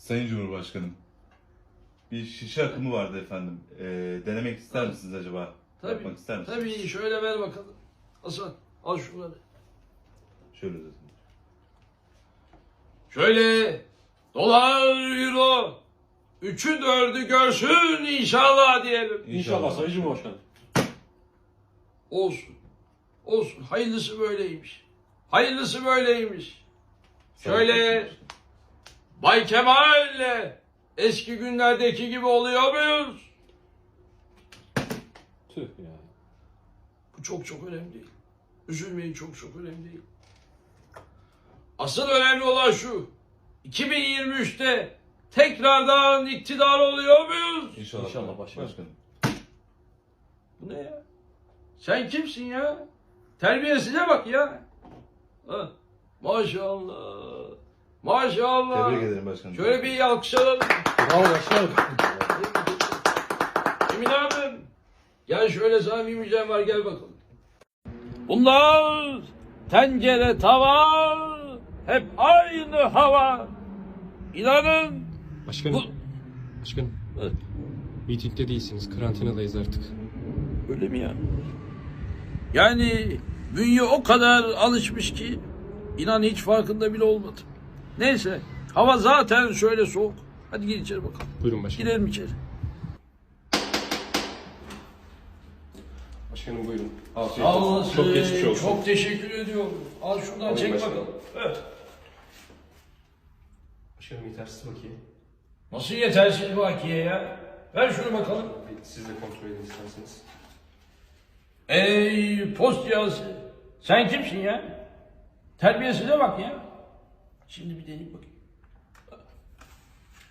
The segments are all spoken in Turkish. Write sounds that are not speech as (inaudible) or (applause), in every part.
Sayın Cumhurbaşkanım, bir şişe akımı vardı efendim. Ee, denemek ister misiniz acaba? Tabii. Yapmak ister misiniz? Tabii şöyle ver bakalım. Hasan al şunları. Şöyle dedim. Şöyle dolar euro üçü dördü görsün inşallah diyelim. İnşallah Sayın Cumhurbaşkanım. Olsun. Olsun. Hayırlısı böyleymiş. Hayırlısı böyleymiş. Şöyle Sayın Bay Kemal'le eski günlerdeki gibi oluyor muyuz? Tüh ya. Bu çok çok önemli değil. Üzülmeyin çok çok önemli değil. Asıl önemli olan şu. 2023'te tekrardan iktidar oluyor muyuz? İnşallah, İnşallah başkanım. başkanım. Bu ne ya? Sen kimsin ya? Terbiyesize bak ya. Ha, maşallah. Maşallah. Tebrik ederim başkanım. Şöyle bir alkışlayalım. Bravo başkanım. Emine Hanım. Gel şöyle sana bir müjdem var gel bakalım. Bunlar tencere tava hep aynı hava. İnanın Başkanım, bu... başkanım. Evet. Mitingde değilsiniz, karantinadayız artık. Öyle mi ya? Yani bünye o kadar alışmış ki inan hiç farkında bile olmadım. Neyse hava zaten şöyle soğuk. Hadi gir içeri bakalım. Buyurun başkanım. Girelim içeri. Başkanım buyurun. Afiyet olsun. Çok geçmiş olsun. Çok teşekkür ediyorum. Al şuradan Alayım çek başkanım. bakalım. Evet. Başkanım yetersiz bakiye. Nasıl yetersiz bakiye ya? Ver şunu bakalım. Bir Siz de kontrol edin isterseniz. Ey post cihazı. Sen kimsin ya? Terbiyesize bak ya. Şimdi bir deneyim bakayım.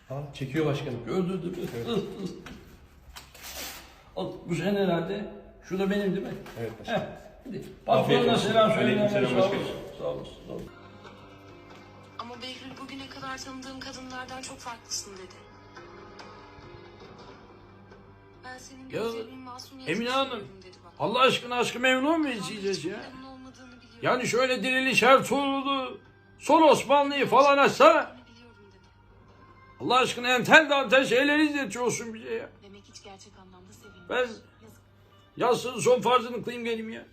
Aa, çekiyor başkanım. Gördün değil mi? (laughs) Al, bu senin herhalde. Şu da benim değil mi? Evet Heh. başkanım. Hadi. Afiyet Patronuna selam söyle. Aleykümselam Sağ başkanım. olasın. Sağ olasın. Sağ olasın. Ama Behlül bugüne kadar tanıdığım kadınlardan çok farklısın dedi. Ben senin Ya, gözlerinin masumiyetini Emine Hanım. seviyorum dedi bana. Allah aşkına aşkı memnun mu Ama izleyeceğiz hiç ya? memnun olmadığını biliyorum. Yani şöyle diriliş Ertuğrul'u, son Osmanlı'yı falan dedi. Allah aşkına entel dantel şeyler izletiyorsun bize ya. Demek hiç gerçek anlamda sevilmiyor. Ben yazsın son farzını kılayım geleyim ya.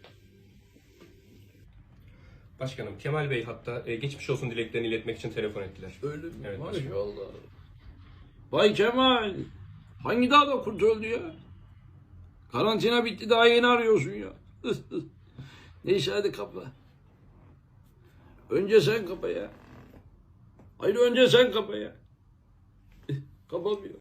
Başkanım Kemal Bey hatta e, geçmiş olsun dileklerini iletmek için telefon ettiler. Öyle mi? Evet, başkanım. Maşallah. Bay Kemal. Hangi dağda kurt öldü ya? Karantina bitti daha yeni arıyorsun ya. Neyse hadi kapa. Önce sen kapa ya. Hayır önce sen kapa ya. (laughs) Kapamıyor.